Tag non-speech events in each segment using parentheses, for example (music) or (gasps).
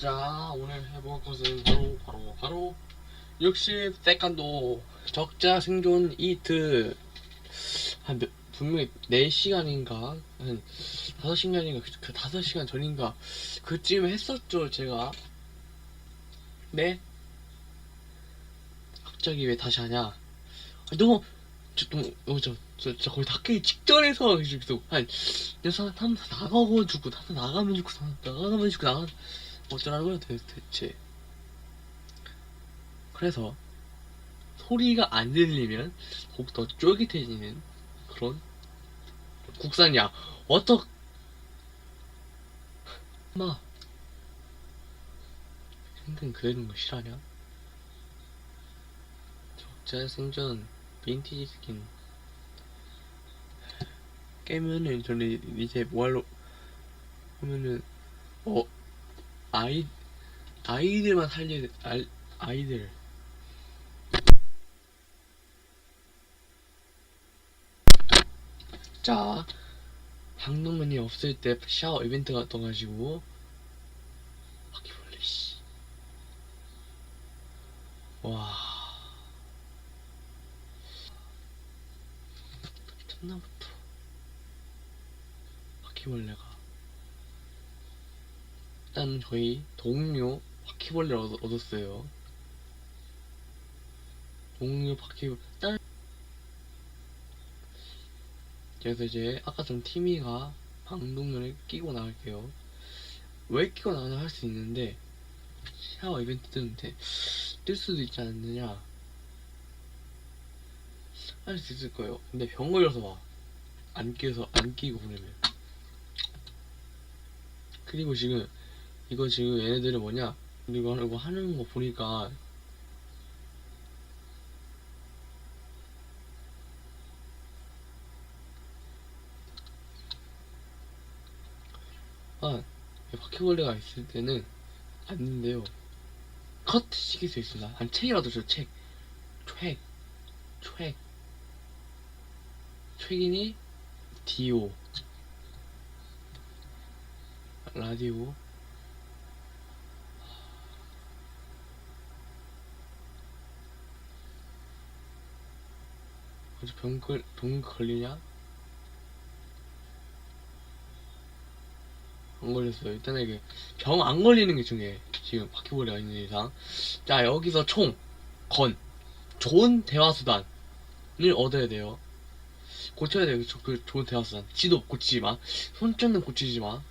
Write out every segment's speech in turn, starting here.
자 오늘 해볼 것은 바로 바로 바로 60 세컨도 적자 생존 이트 한 몇, 분명히 4시간인가? 한 5시간인가? 그, 그 5시간 전인가? 그쯤에 했었죠 제가. 네? 갑자기 왜 다시 하냐? 아, 너무 저, 너무 저, 저, 저 거의 다 깨기 직전에서 계속 한 여섯 한 나가고 죽고 한 나가면 죽고 나가면 죽고 나가 어쩌라는 거야 대, 대체. 그래서 소리가 안 들리면 더욱 더 쫄깃해지는 그런 국산야. 어떡. 마. 생근 그리는 거 싫어하냐? 적자 생존 빈티지 스킨. 깨면은 저는 이제 뭐할로 하면은 어 아이 아이들만 돼 알, 아이들. 자 방독면이 없을 때 샤워 이벤트가 떠가지고. 바퀴벌레 씨와. 첫날부터. 바퀴벌레가 일단 저희 동료 바퀴벌레를 얻- 얻었어요. 동료 바퀴벌레 일단 그래서 이제 아까 전 티미가 방독면을 끼고 나갈게요. 왜 끼고 나가나 할수 있는데 샤워 이벤트 뜨는데 뜰 수도 있지 않느냐 할 수 있을 거예요. 근데 병 걸려서 와 안 끼서 안 끼고 보내면. 그리고 지금 이거 지금 얘네들은 뭐냐? 이거 이거 하는 거 보니까 아 바퀴벌레가 있을 때는 안 된대요. 컷 시킬 수 있습니다. 한 책이라도 줘 책. 책, 책, 책이니? 디오. 라디오 어제 병, 걸, 병 걸리냐? 안 걸렸어요. 일단 이게 병 안 걸리는 게 중요해. 지금 바퀴벌레가 있는 이상. 자, 여기서 총, 건, 좋은 대화 수단을 얻어야 돼요. 고쳐야 돼요. 저- 그 좋은 대화 수단. 지도 고치지 마. 손전등 고치지 마.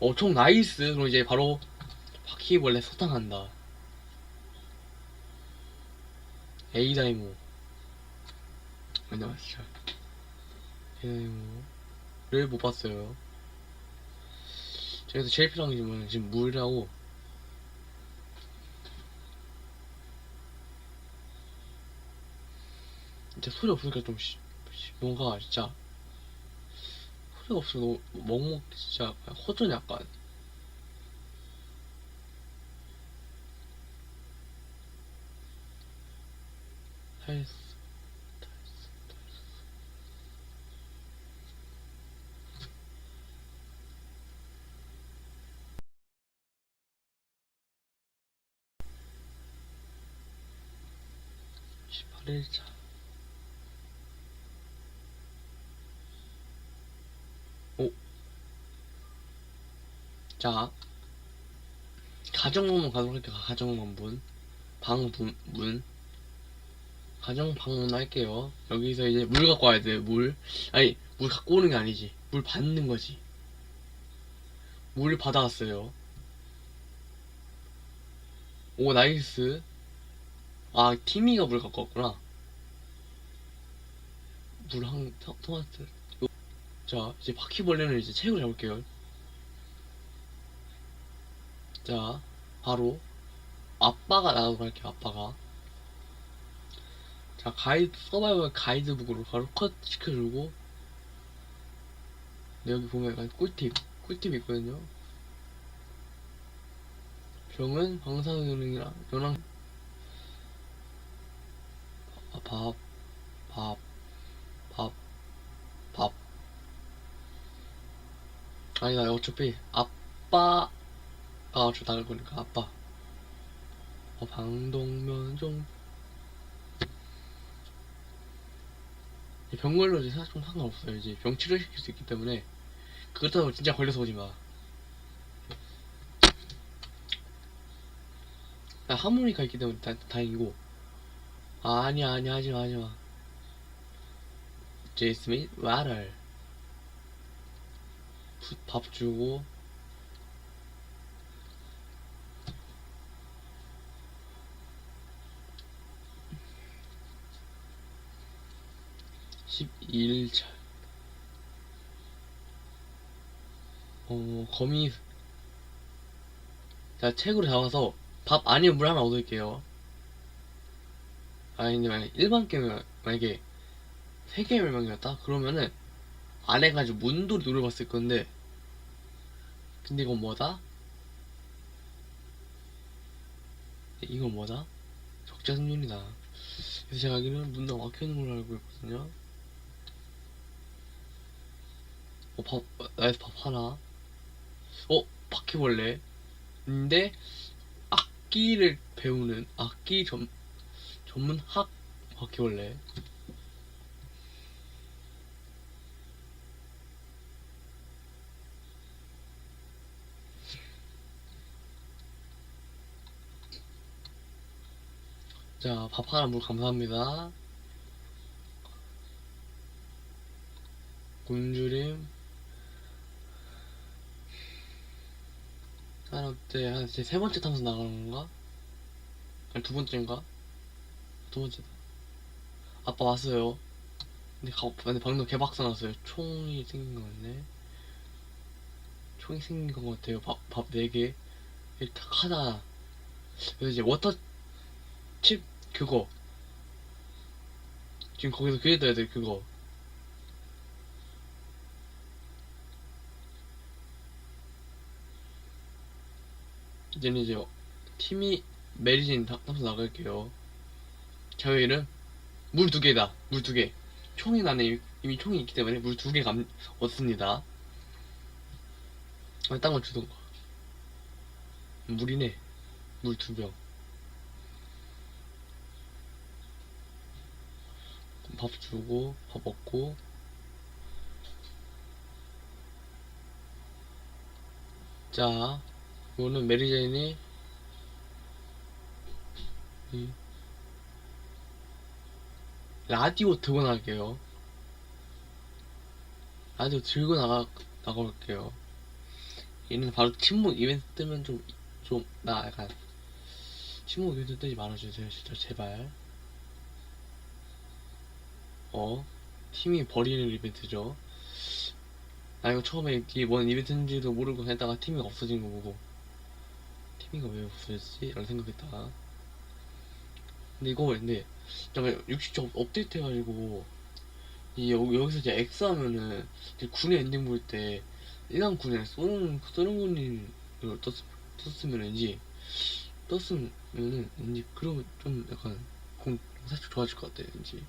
어, 총 나이스. 그럼 이제 바로 바퀴벌레 소탕한다. 에이다이모. 안녕하세요. 에이다이모를 못 봤어요. 저기서 제일 필요한 게 뭐냐면 지금 물하고 진짜 소리 없으니까 좀 씨, 씨, 뭔가 진짜 소리가 없어 너무 먹먹 진짜 허전 약간 헬스 헬스, 헬스. 십팔 일차 오. 자, 가정방문 가도록 할게요. 가정방문. 방문, 문. 가정 방문 할게요. 여기서 이제 물 갖고 와야 돼요, 물. 아니, 물 갖고 오는 게 아니지. 물 받는 거지. 물 받아왔어요. 오, 나이스. 아, 티미가 물 갖고 왔구나. 물 한, 토- 토마토. 자, 이제 바퀴벌레는 이제 책으로 잡을게요. 자, 바로 아빠가 나가도록 할게요. 아빠가. 자, 가이드 서바이벌 가이드북으로 바로 컷 시켜주고 네, 여기 보면 약간 꿀팁, 꿀팁이 있거든요. 병은 방사능이랑 연항 아, 밥, 밥, 밥, 밥. 아니 나 어차피 아빠가 저 나갈 거니까 아빠 어, 방독면 좀 병걸로 이제 사실 좀 상관없어요. 이제 병 치료시킬 수 있기 때문에. 그렇다고 진짜 걸려서 오지 마. 나 하모니카 있기 때문에 다, 다행이고. 아, 아니야 아니야 하지마 하지마. 제이스미 와랄. 부- 밥 주고 십이일 차. 어, 거미. 자, 책으로 잡아서 밥 안에 물 하나 얻을게요. 아니, 근데 만약에 일반 게임이 만약에 세 개의 멸망이었다? 그러면은 안 해가지고 문도를 노려봤을 건데 근데 이건 뭐다? 이건 뭐다? 적자생존이다 그래서 제가 알기로는 문도 막혀있는 걸로 알고 있거든요 어, 밥, 어, 나에서 밥 하나 어? 바퀴벌레 근데 악기를 배우는 악기 전, 전문 학 바퀴벌레 자, 밥 하나 물 감사합니다. 굶주림. 한 어때? 한 이제 세 번째 탐사 나가는 건가? 아니 두 번째인가? 두 번째다. 아빠 왔어요. 근데, 가, 근데 방금 개박사 났어요. 총이 생긴 거 같네. 총이 생긴 것 같아요. 밥, 밥 4개. 이렇게 탁 하나. 그래서 이제 워터 칩 그거 지금 거기서 그게 떠야 돼 그거 이제는 이제 팀이 메리진 탐- 탐사 나갈게요. 자유일은 물 두 개다. 물 두 개. 총이 나네. 이미- 총이 있기 때문에 물 두 개 감 얻습니다. 아, 딴거 주던가 물이네. 물 두 병. 밥 주고 밥 먹고. 자 이거는 메리제인이 이 라디오 들고 나갈게요 라디오 들고 나가 나가볼게요 얘는 바로 침묵 이벤트 뜨면 좀 좀 나 약간 침묵 이벤트 뜨지 말아주세요 진짜 제발 어? 팀이 버리는 이벤트죠. 나 이거 처음에 이게 뭔 이벤트인지도 모르고 했다가 팀이 없어진 거 보고 팀 이가 왜 없어졌지? 라는 생각했다. 근데 이거 근데 잠깐 60점 업데이트 해가지고 이 여, 여기서 이제 X 하면은 이제 군의 엔딩 볼 때 일반 군에 쏘는 쏘는 군인을 떴, 떴으면 왠지 떴으면은 왠지 그러면 좀 약간 공 사실 좋아질 것 같아 왠지.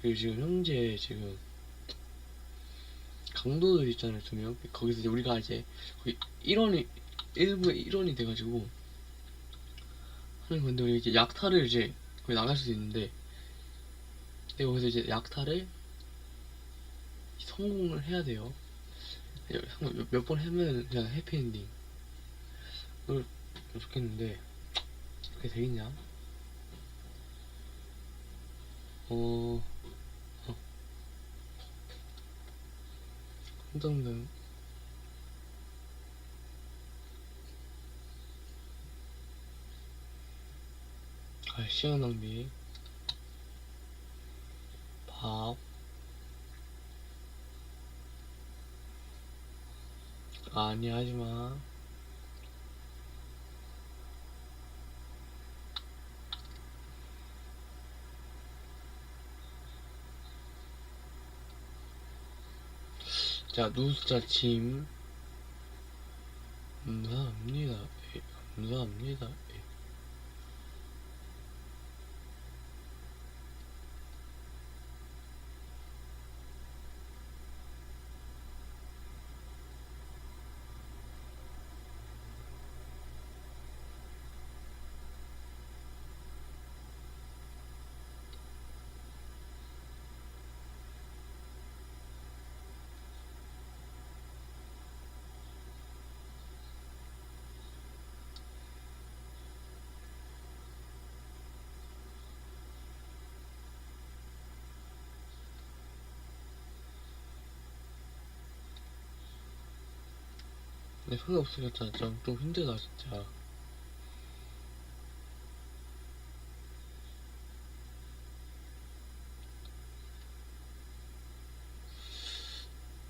그리고 지금 현재 지금 강도들 있잖아요 두 명. 거기서 이제 우리가 이제 거의 1원이 일부에 1원이 돼가지고 하는 건데 우리 이제 약탈을 이제 거의 나갈 수도 있는데 근데 거기서 이제 약탈을 성공을 해야 돼요. 몇 번 하면 그냥 해피엔딩. 그걸 좋겠는데 그게 되겠냐? 어. 한정된 아 시간 낭비. 밥. 아니 하지마 자 누수자 짐 감사합니다. 예, 감사합니다 예. 근데 손이 없으니까 좀, 좀 힘들다 진짜.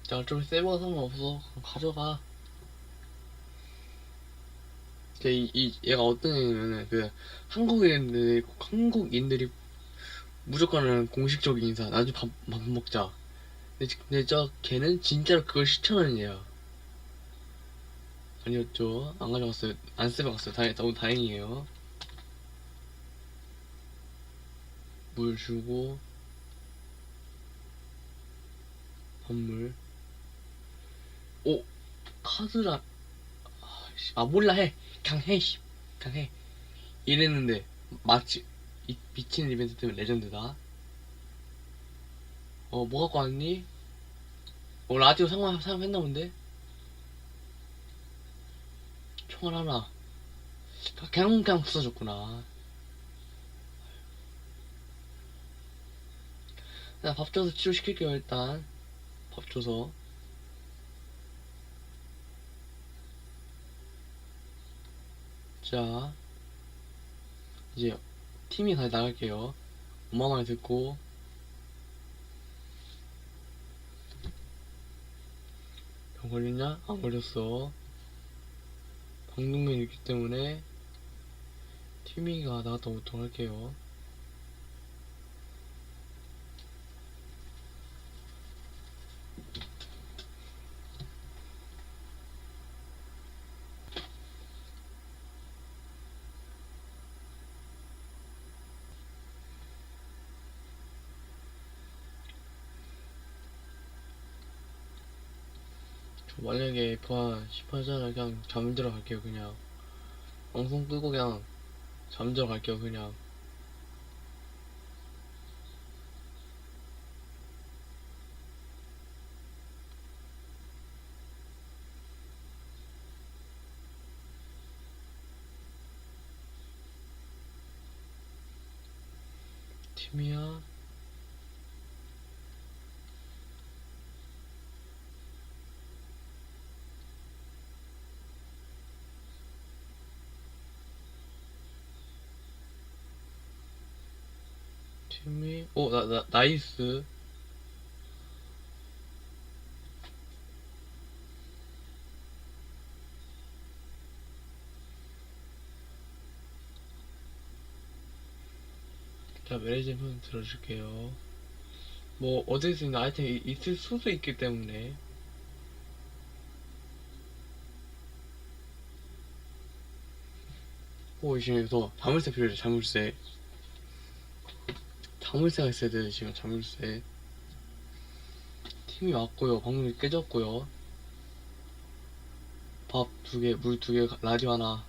자 어차피 세버가 상관없어. 그럼 가져가. 그 이, 이 얘가 어떤 애냐면은 그 한국인들이 한국인들이 무조건 공식적인 인사. 나중에 밥, 밥 먹자. 근데, 근데 저 걔는 진짜로 그걸 실천하는 애야 아니었죠 안 가져갔어요 안 쓰러갔어요 다행, 너무 다행이에요 물 주고 선물 오 카드라 아, 씨. 아 몰라 해 그냥 해 씨. 그냥 해 이랬는데 마치 이 미친 이벤트 때문에 레전드다 어 뭐 갖고 왔니? 어 라디오 상황 사용했나 본데? 총알 하나. 그냥 그냥 부숴줬구나. 나밥 줘서 치료시킬게요 일단. 밥 줘서. 자 이제 팀이 다시 나갈게요. 엄마 말 듣고. 병 걸렸냐? 안 걸렸어 방독면이 있기 때문에 팀이가 나갔다 오도록 할게요 만약에 F1 10하잖아 그냥 잠들어 갈게요 그냥. 방송 끄고 그냥 잠들어 갈게요 그냥 팀이야 팀이? 오나 나 나이스. 자편 들어줄게요. 뭐 얻을 수 있는 아이템이 있을 수도 있기 때문에. 오 지금 더 자물쇠 필요해 자물쇠 자물쇠가 있어야 돼요 지금 자물쇠 팀이 왔고요 방문이 깨졌고요 밥 두 개 물 두 개 라디오 하나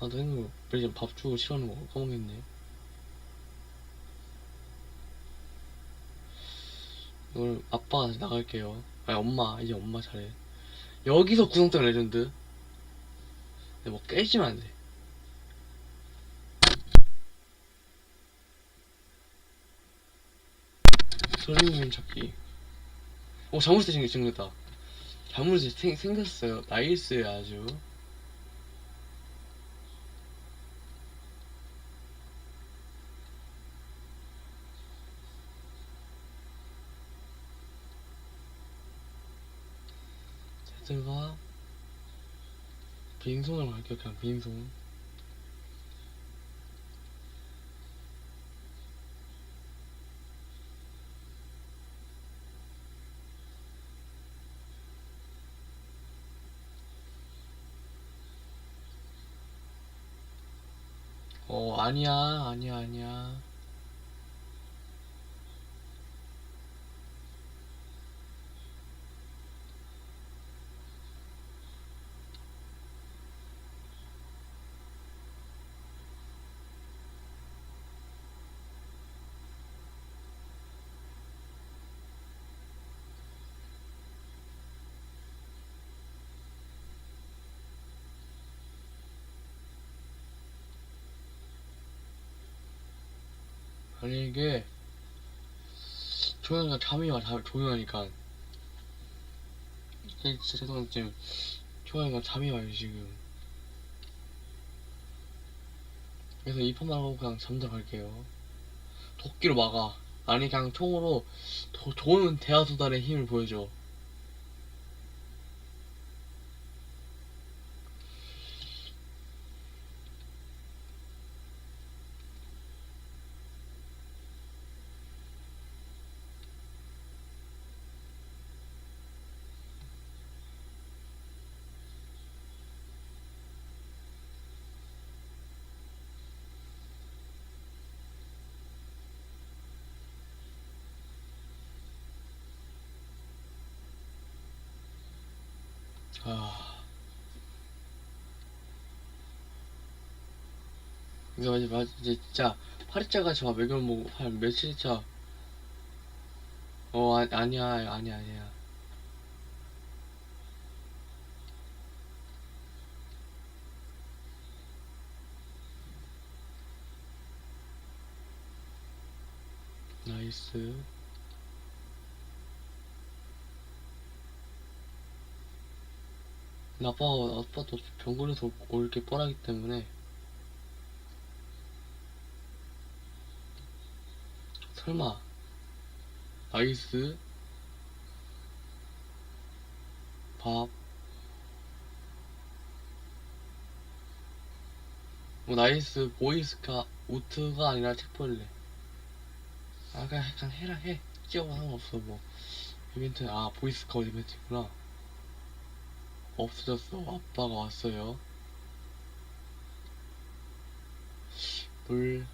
아, 나 형님, 왜 지금 밥 주고 싫어하는 거 까먹겠네. 오늘 다시 나갈게요. 아니, 엄마, 이제 엄마 차례. 여기서 구성장 레전드. 근데 뭐 깨지면 안 돼. 선생님 찾기. 오, 자물쇠 생겼, 생겼다. 자물쇠 생, 생겼어요. 나이스에 아주. 제가 빈손으로 갈게요 그냥 빈손 어 아니야 아니야 아니야 아니 이게 조용하니까 잠이 와 잠, 조용하니까. 진짜 죄송한데 지금 조용하니까 잠이 와요 지금. 그래서 이 판만 하고 그냥 잠들어 갈게요. 도끼로 막아. 아니 그냥 총으로 도, 좋은 대하수단의 힘을 보여줘 아. 이제 맞아 맞아 이제 진짜 팔일자가 저 외교를 보고 한 며칠차. 어 아, 아니야 아니야 아니야. 나이스 아빠가 아빠도 병원에서 올 게 뻔하기 때문에. 설마 나이스 밥 뭐 나이스 보이스카 우트가 아니라 책벌레. 아 그냥, 그냥 해라 해. 찍어봐 상관없어 뭐. 이벤트 아 보이스카우트 이벤트구나 없어졌어. 아빠가 왔어요. 물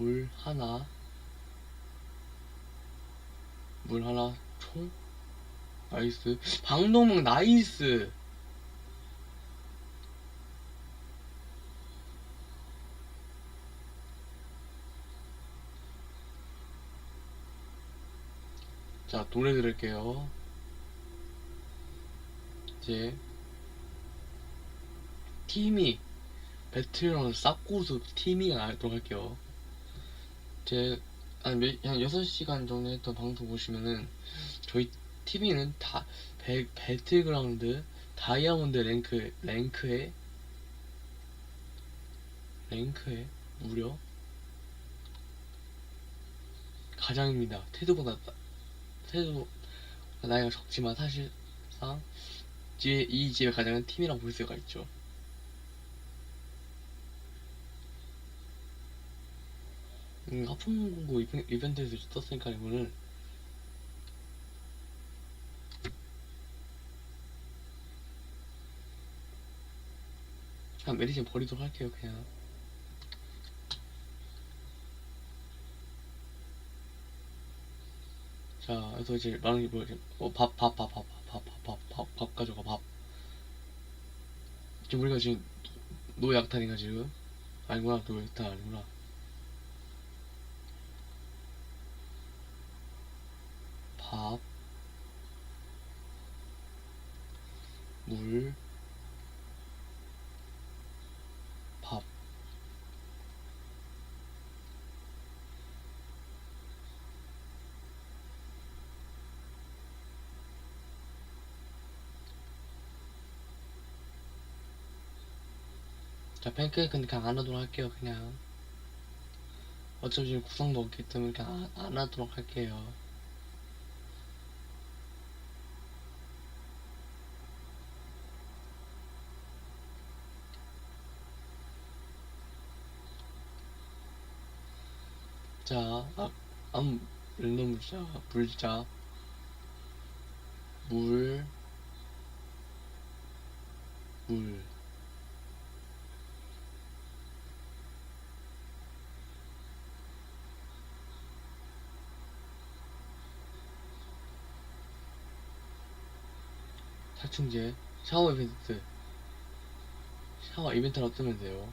물 하나. 물 하나 총? 나이스. 방독면 나이스 자 노래 들을게요 이제 팀이 배틀랑 싹고수 팀이 나도록 할게요 제 한, 몇, 한 6시간 정도 했던 방송 보시면은 저희 TV는 다 배, 배틀그라운드 다이아몬드 랭크 랭크에 랭크에 무려 가장입니다. 태도보다 나- 태도 나이가 적지만 사실상 이, 이 집의 가장은 팀이라고 볼 수가 있죠. 음, 하품 공고 이벤- 이벤트에서 떴으니까 이거는 그냥 메디신 버리도록 할게요 그냥 자 그래서 이제 말하는 게 뭐지 어 밥 밥 밥 밥 밥 밥 밥 밥 밥 가져가 밥. 지금 우리가 지금 노약탄인가 지금? 아니구나 노약탄 아니구나. 밥, 물, 밥. 자, 팬케이크는 그냥 안 하도록 할게요, 그냥. 어차피 지금 구성도 없기 때문에 그냥 안, 안 하도록 할게요. 자, 아, 암, 랜덤 물자, 물자, 물, 물. 살충제, 샤워 이벤트. 샤워 이벤트라고 뜨면 돼요.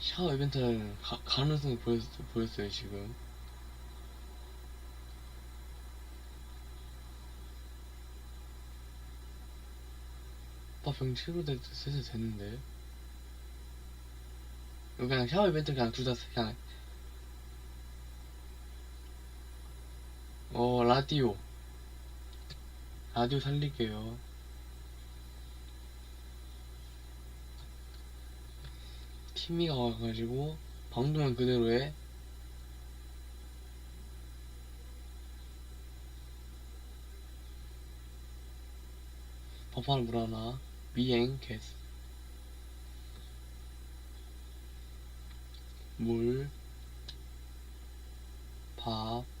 샤워 이벤트는 가, 가능성이 보였, 보였어요, 지금. 오빠 병 치료될 때 슬슬 됐는데. 그냥 샤워 이벤트 그냥 둘 다 그냥 어 라디오 라디오 살릴게요. 티미가 와가지고 방송은 그대로 해. 법안을 물 하나 미행 개스. 물, 밥, 밥.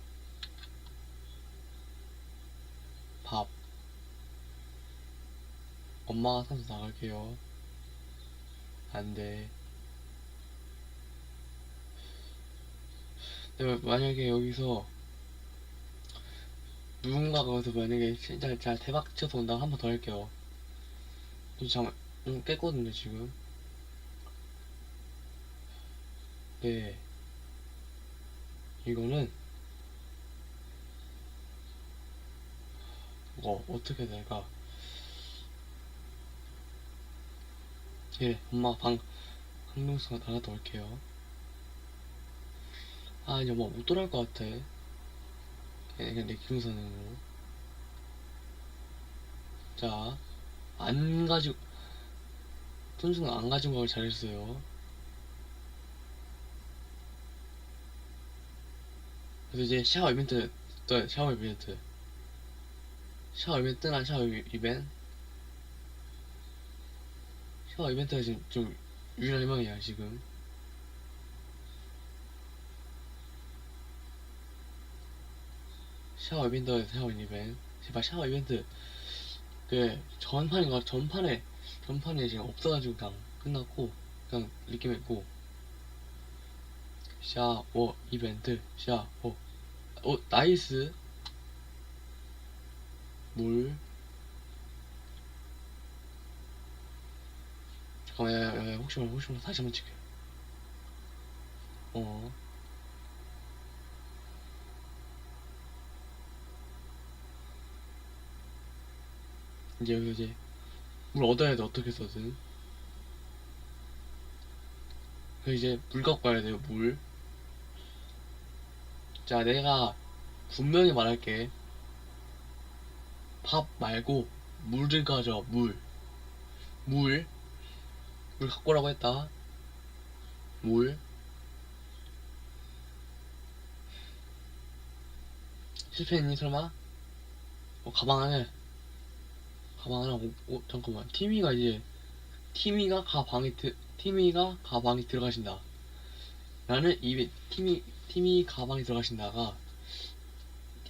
엄마가 사서 나갈게요. 안 돼. 내가 만약에 여기서 누군가가 와서 만약에 진짜 진짜 대박 쳐서 온다면 한 번 더 할게요. 잠깐 좀 깼거든요 지금. 네. 이거는 뭐 어떻게 내가 예 엄마 방 항공수가 나갔다 올게요. 아 이제 엄마 못 돌아올 것 같아. 예, 그냥 내 기분선으로. 자 안 가지고 손주는 안 가지고 가길 잘했어요. 그래서 이제 샤워 이벤트 또 샤워 이벤트. 샤워 이벤트나 샤워 이- 이벤트 샤워 이벤트가 지금 좀 유일한 희망이야 지금. 샤워 이벤트 샤워 이벤트. 제발 샤워 이벤트. 그 전판인가 전판에 전판에 지금 없어가지고 그냥 끝났고 그냥 느낌 있고. 샤워 이벤트. 샤워. 어 나이스. 물 잠깐만 야, 야, 야, 혹시 몰라 혹시 몰라 다시 한번 칠게 어 이제 여기서 이제 물 얻어야 돼 어떻게 써든 그 이제 물 갖고 가야 돼요 물 자, 내가 분명히 말할게. 밥 말고 물을 가져, 물. 물. 물 갖고 오라고 했다. 물. 실패했니, 설마? 어, 가방 안에. 가방 안에, 오, 오, 잠깐만. 티미가 이제, 티미가 가방에, 드, 티미가 가방에 들어가신다. 나는 이벤 팀이 팀이 가방에 들어가신다가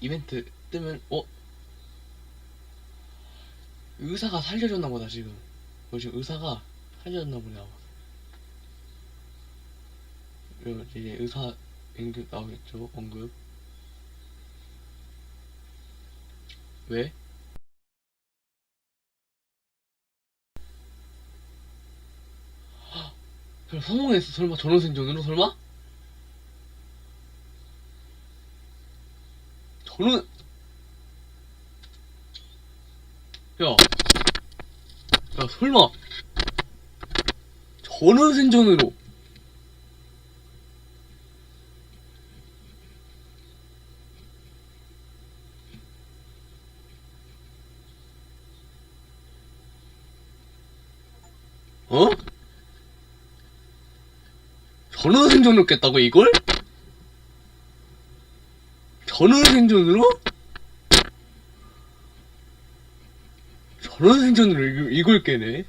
이벤트 뜨면 어 의사가 살려줬나 보다 지금 어, 지금 의사가 살려줬나 보네 그리고 이제 의사 응급 나오겠죠 언급 왜? (gasps) 헉, 성공했어 설마 전원생존으로 설마? 저는 야, 야 설마 전원 생존으로 어? 전원 생존으로 깼다고 이걸? 전원 생존으로? 전원 생존으로 이걸, 이걸 깨네?